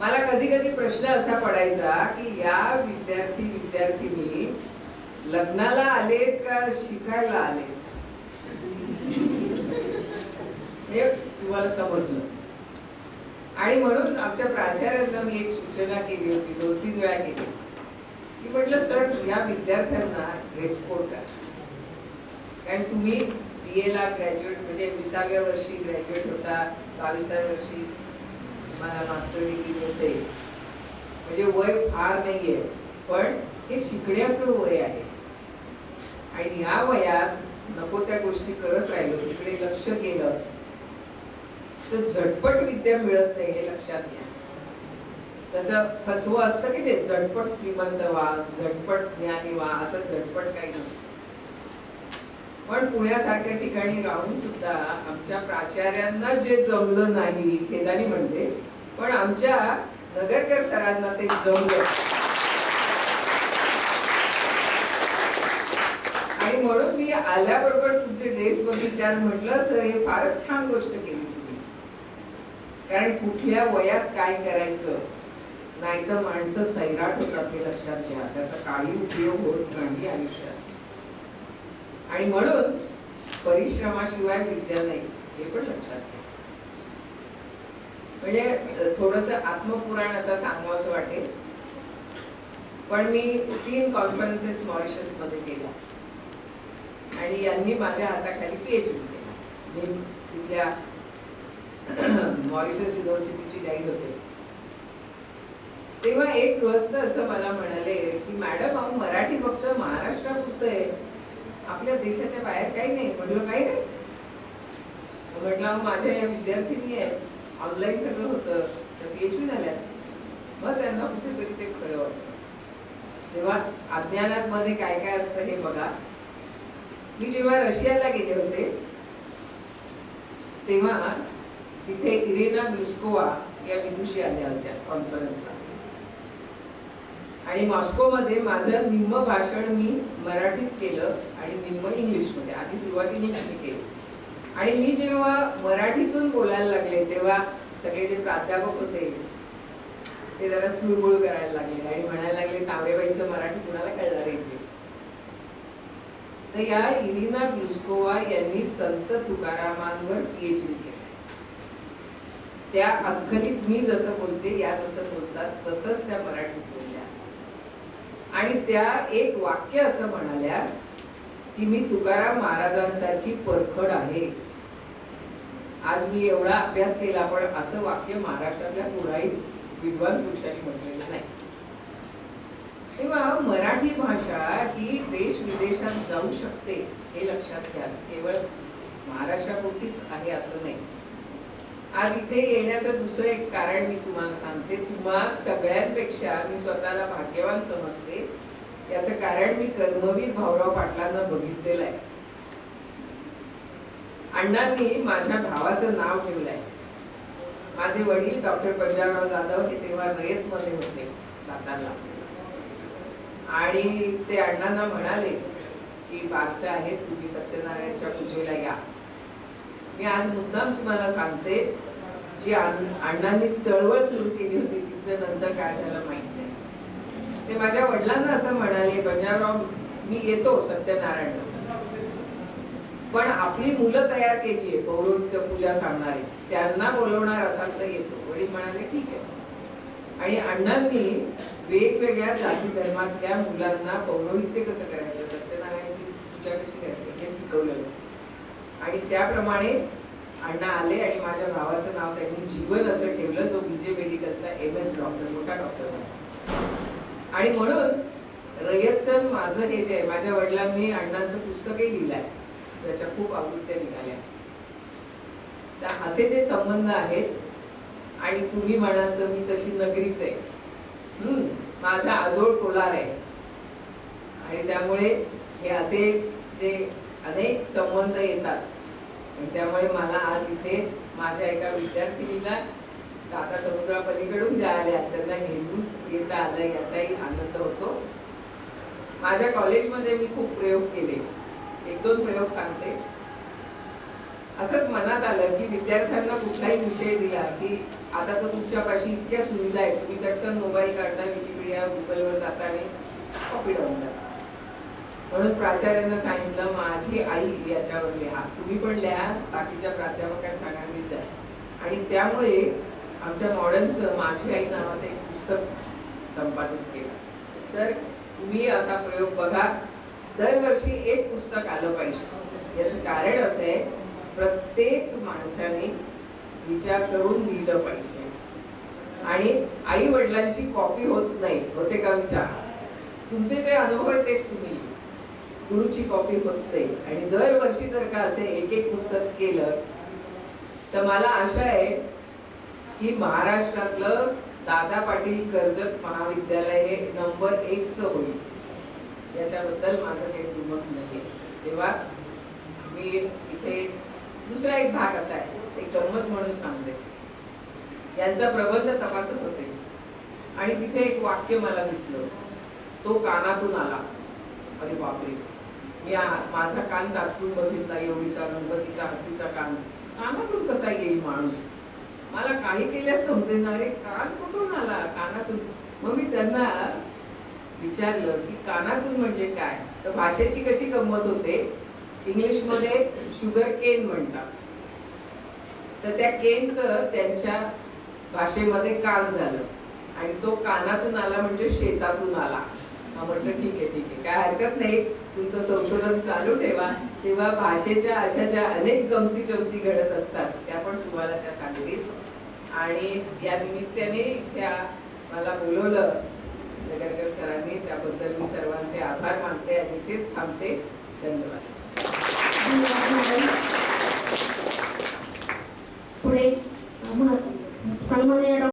मला कधी कधी प्रश्न असा पडायचा की या विद्यार्थी विद्यार्थिनी लग्नाला आलेत का शिकायला आले हे तुम्हाला समजलं. आणि म्हणून आमच्या प्राचार्यांना मी एक सूचना केली होती दोन तीन वेळा केली. की म्हटलं सर या विद्यार्थ्यांना ड्रेस कोड करा. कारण तुम्ही बी एला ग्रॅज्युएट म्हणजे विसाव्या वर्षी ग्रॅज्युएट होता बावीसाव्या वर्षी मला मास्टर डिग्री मिळते म्हणजे वय फार नाही आहे पण हे शिकण्याचं वय आहे. आणि या वयात नको त्या गोष्टी करत राहिलो तिकडे लक्ष गेलं तर झटपट विद्या मिळत नाही हे लक्षात घ्या. तसं फसवं असतं की नाही झटपट श्रीमंत व्हा झटपट ज्ञानी व्हा असं झटपट काही नसतं. पण पुण्यासारख्या ठिकाणी राहून सुद्धा आमच्या प्राचार्यांना जे जमलं नाही खेदानी म्हणते पण आमच्या नगरकर सरांना ते जमलं. आणि म्हणून मी आल्याबरोबर तुमचे ड्रेस बघितले त्यात म्हटलं सर हे फारच छान गोष्ट केली तुम्ही. कारण कुठल्या वयात काय करायचं? नाही तर माणसं सैराट होतात हे लक्षात घ्या. त्याचा काही उपयोग होत नाही आयुष्यात. आणि म्हणून परिश्रमाशिवाय विद्या नाही हे पण लक्षात घ्या. म्हणजे थोडस आत्मपुराण आता सांगावं असं वाटेल. पण मी तीन कॉन्फरन्सेस मॉरिशसमध्ये केल्या. आणि यांनी माझ्या हाताखाली पीएच डी केला. मी तिथल्या मॉरिशस युनिव्हर्सिटीची गाईड होते. तेव्हा एक गृहस्थ असं मला म्हणाले की मॅडम अहो मराठी फक्त महाराष्ट्रापुरतं आहे आपल्या देशाच्या बाहेर काही नाही. म्हटलं काही नाही. म्हटलं माझ्या या विद्यार्थिनी आहेत. ऑनलाईन सगळं होतं तर पीएचडी झाल्या. मग त्यांना कुठेतरी ते खरं वाटतं तेव्हा अज्ञानात मध्ये काय काय असतं हे बघा. मी जेव्हा रशियाला गेले होते तेव्हा तिथे इरेना ग्रुस्कोवा या विदुषी आल्या होत्या कॉन्फरन्सला आणि मॉस्कोमध्ये माझं निम्म भाषण मी मराठीत केलं आणि निम्म इंग्लिशमध्ये. आधी सुरुवातीने केलं. आणि मी जेव्हा मराठीतून बोलायला लागले तेव्हा सगळे जे प्राध्यापक होते ते जरा चुळबुळ करायला लागले आणि म्हणायला लागले तावरेबाईचं मराठी कुणाला कळणार आहे तर या इरिना ग्लुस्कोवा यांनी संत तुकारामांवर पीएचडी केली त्या अस्खलित मी जसं बोलते या जसं बोलतात तसंच त्या मराठीत बोलल्या. आणि त्या एक वाक्य असं म्हणाल्या की मी तुकाराम महाराजांसारखी परखड आहे. आज मी एवढा अभ्यास केला पण असं वाक्य महाराष्ट्रातल्या कुणाही विद्वान पुरुषांनी म्हटलेलं नाही. तेव्हा मराठी भाषा ही देश विदेशात जाऊ शकते हे लक्षात घ्या. केवळ महाराष्ट्रापुरतीच आहे असं नाही. आज इथे येण्याचं दुसरं एक कारण मी तुम्हाला सांगते. तुम्हा सगळ्यांपेक्षा मी स्वतःला भाग्यवान समजते. याचं कारण मी कर्मवीर भाऊराव पाटलांना बघितलेलं आहे. अण्णांनी माझ्या भावाचं नाव ठेवलंय. माझे वडील डॉक्टर पंजाबराव जाधव हे तेव्हा रयतमध्ये होते सातारला. आणि ते अण्णांना म्हणाले की बारसे आहेत तुम्ही सत्यनारायणच्या पूजेला या. मी आज मुद्दाम तुम्हाला सांगते जी अण्णांनी चळवळ सुरू केली होती तिचं नंतर काय झालं माहीत नाही. ते माझ्या वडिलांना असं म्हणाले पंजाबराव मी येतो सत्यनारायण. पण आपली मुलं तयार केली आहे पौरोहित्य पूजा सांगणारी. त्यांना बोलवणार असाल तर येतो. वडील म्हणाले ठीक आहे. आणि अण्णांनी वेगवेगळ्या जाती धर्मातल्या मुलांना पौरोहित्य कसं करायचं? सत्यनारायणची पूजा कशी करायची? हे शिकवलेलं. आणि त्याप्रमाणे अण्णा आले आणि माझ्या भावाचं नाव त्यांनी जीवन असं ठेवलं जो विजय मेडिकलचा एम एस डॉक्टर मोठा डॉक्टर होता आणि म्हणून रयतचं माझं हे जे आहे माझ्या वडिलांनी अण्णांचं पुस्तकही लिहिलं आहे त्याच्या खूप आवृत्त्या निघाल्या. तर असे जे संबंध आहेत आणि तुम्ही म्हणाल तर मी तशी नगरीच आहे. माझा आजोळ कोलार आहे. आणि त्यामुळे हे असे जे अनेक संबंध येतात त्यामुळे मला आज इथे माझ्या एका विद्यार्थिनीला साता समुद्रापलीकडून ज्या आल्या त्यांना घेऊन येता आलं याचाही आनंद होतो. माझ्या कॉलेजमध्ये मी खूप प्रयोग केले. एक दोन प्रयोग सांगते. असंच मनात आलं की विद्यार्थ्यांना कुठलाही विषय दिला की आता तर तुमच्यापाशी इतक्या सुविधा आहेत. तुम्ही चटकन मोबाईल काढता विकिपीडिया गुगलवर जाता आणि कॉपी डाऊन करता म्हणून प्राचार्यांना सांगितलं माझी आई याच्यावर लिहा तुम्ही पण लिहा. बाकीच्या प्राध्यापकांना सांगा द्या आणि त्यामुळे आमच्या मॉडर्नचं माझी आई नावाचं एक पुस्तक संपादित केलं. सर तुम्ही असा प्रयोग बघा. दरवर्षी एक पुस्तक आलं पाहिजे. याचं कारण असं आहे प्रत्येक माणसाने विचार करून लिहिलं पाहिजे. आणि आई वडिलांची कॉपी होत नाही होते का विचार? तुमचे जे अनुभव आहे तेच तुम्ही गुरुची कॉपी होत नाही. आणि दरवर्षी जर का असे एक एक पुस्तक केलं तर मला आशा आहे की महाराष्ट्रातलं दादा पाटील कर्जत महाविद्यालय हे नंबर एकचं होईल. याच्याबद्दल माझं काही दुमत नाही. तेव्हा मी इथे दुसरा एक भाग असा आहे एक गंमत म्हणून सांगते. यांचा प्रबंध तपासत होते. आणि तिथे एक वाक्य मला दिसलं. तो कानातून आला. अरे बापरे. मी माझा कान चाचपून बघितला एवढीसा गणपतीचा हत्तीचा कान. कानातून कसा येईल माणूस? मला काही केल्यास समजेनारे कान कुठून आला? कानातून. मग मी त्यांना विचारलं की कानातून म्हणजे काय? तर भाषेची कशी गंमत होते? इंग्लिशमध्ये शुगर केन म्हणतात. तर त्या केनचं त्यांच्या भाषेमध्ये कान झालं. आणि तो कानातून आला म्हणजे शेतातून आला. म्हटलं ठीक आहे ठीक आहे. काय हरकत नाही. तुमचं संशोधन चालू ठेवा. तेव्हा भाषेच्या अशा ज्या अनेक गमती जमती घडत असतात त्या पण तुम्हाला त्या सांगतील. आणि या निमित्ताने त्या मला बोलवलं नगरकर सरांनी. त्याबद्दल मी सर्वांचे आभार मानते आणि तेच थांबते. धन्यवाद.